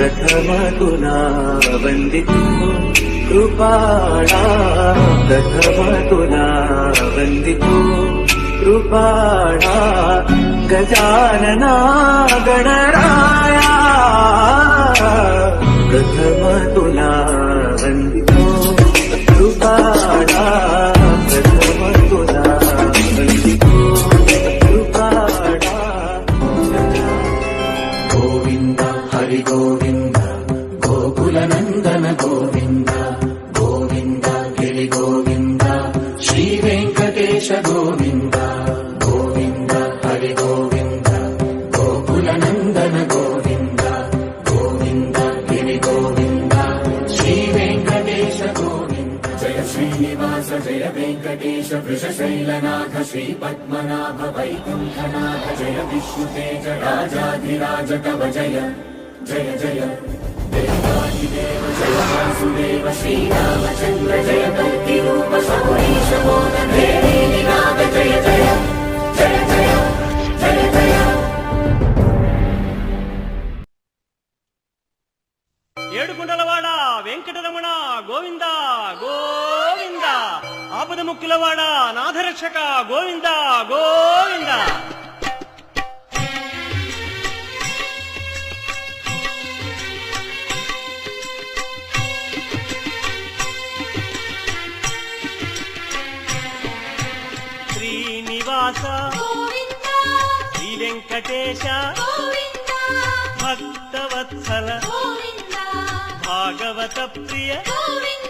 प्रथम तुना कृपाणा। प्रथम तुना कृपाणा। गजानना गणराया। प्रथमगुणा पद्मनाभ वैकुंठनाथ जय विष्णुतेज राजाधिराज कव जय जय जय। देवादिदेव जय वासुदेव श्रीरामचन्द्र जय कल्किरूप शबुरीशमोदन देवी जय जय। जय जय। రక్షక గోవింద గోవింద. శ్రీనివాస శ్రీ వెంకటేశ భక్తవత్సల భాగవత ప్రియ గోవింద.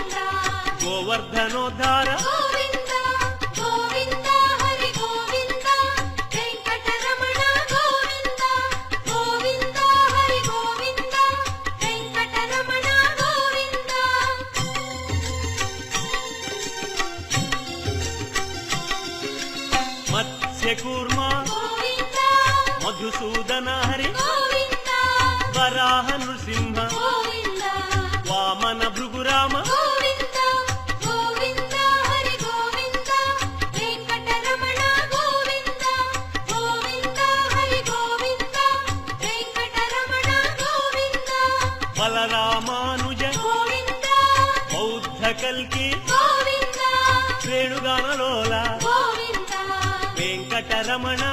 గోవర్ధనోద్ధార. పలికి వేణుగానలోల వెంకటరమణ.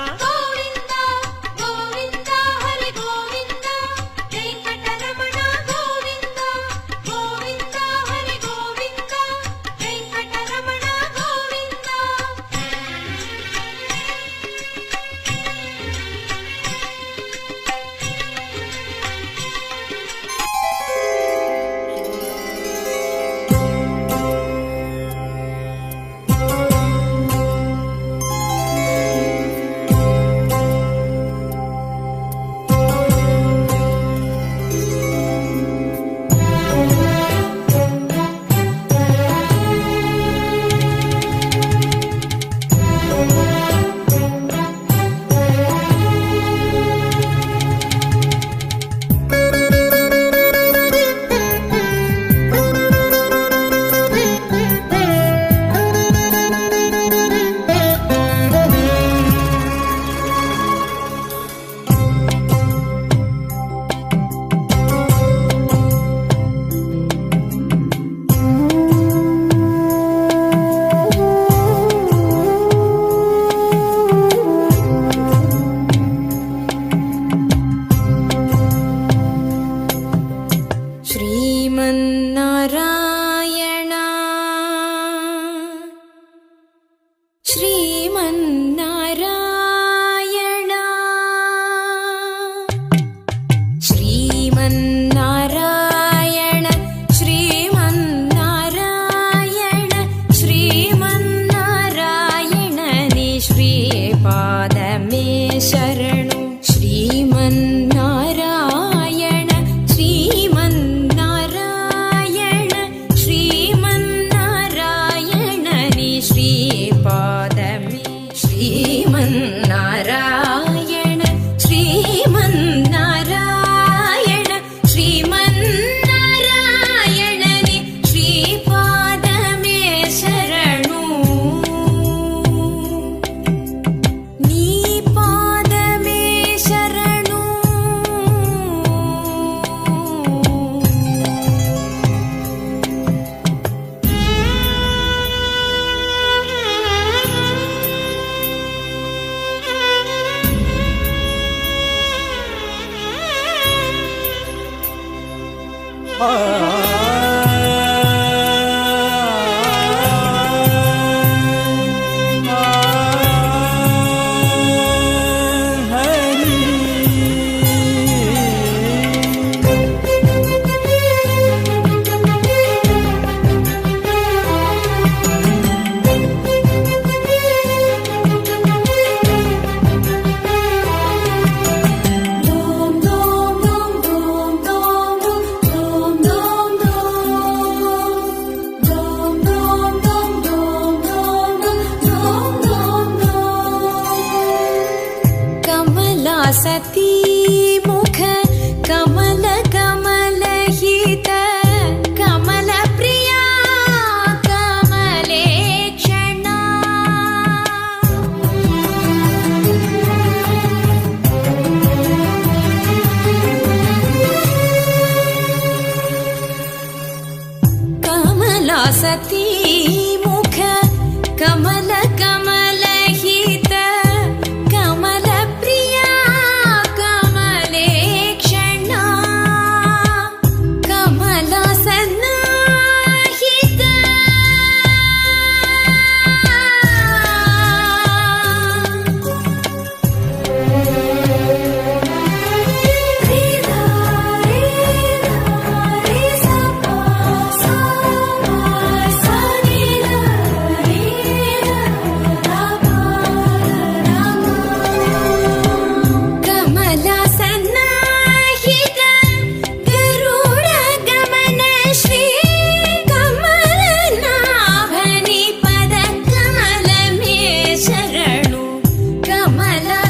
when I